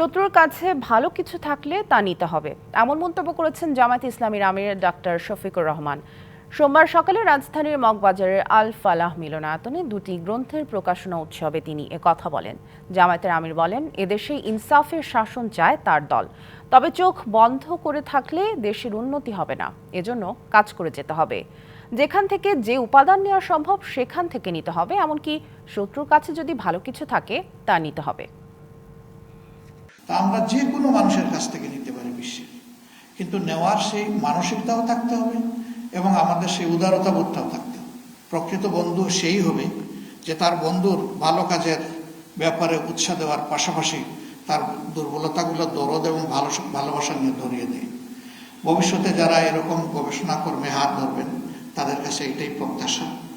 শত্রুর কাছে ভালো কিছু থাকলে তা নিতে হবে। এমন মন্তব্য করেছেন জামায়াত ইসলামীর আমির ডাক্তার শফিকুর রহমান। সোমবার সকালে রাজধানীর মগবাজারের আল ফালাহ মিলনায়তনে দুটি গ্রন্থের প্রকাশনা উৎসবে তিনি কথা বলেন। জামায়াতের আমির বলেন, এদেশে ইনসাফের শাসন চায় তার দল। তবে চোখ বন্ধ করে থাকলে দেশের উন্নতি হবে না। এজন্য কাজ করে যেতে হবে। যেখান থেকে যে উপাদান নেওয়া সম্ভব, সেখান থেকে নিতে হবে। এমনকি শত্রুর কাছে যদি ভালো কিছু থাকে, তা নিতে হবে। তা আমরা যে কোনো মানুষের কাছ থেকে নিতে পারি বিশ্বে। কিন্তু নেওয়ার সেই মানসিকতাও থাকতে হবে এবং আমাদের সেই উদারতা বোধটাও থাকতে হবে। প্রকৃত বন্ধু সেই হবে যে তার বন্ধুর ভালো কাজের ব্যাপারে উৎসাহ দেওয়ার পাশাপাশি তার দুর্বলতাগুলো দরদ এবং ভালো ভালোবাসা নিয়ে ধরিয়ে দেয়। ভবিষ্যতে যারা এরকম গবেষণা কর্মে হাত ধরবেন, তাদের কাছে এটাই প্রত্যাশা।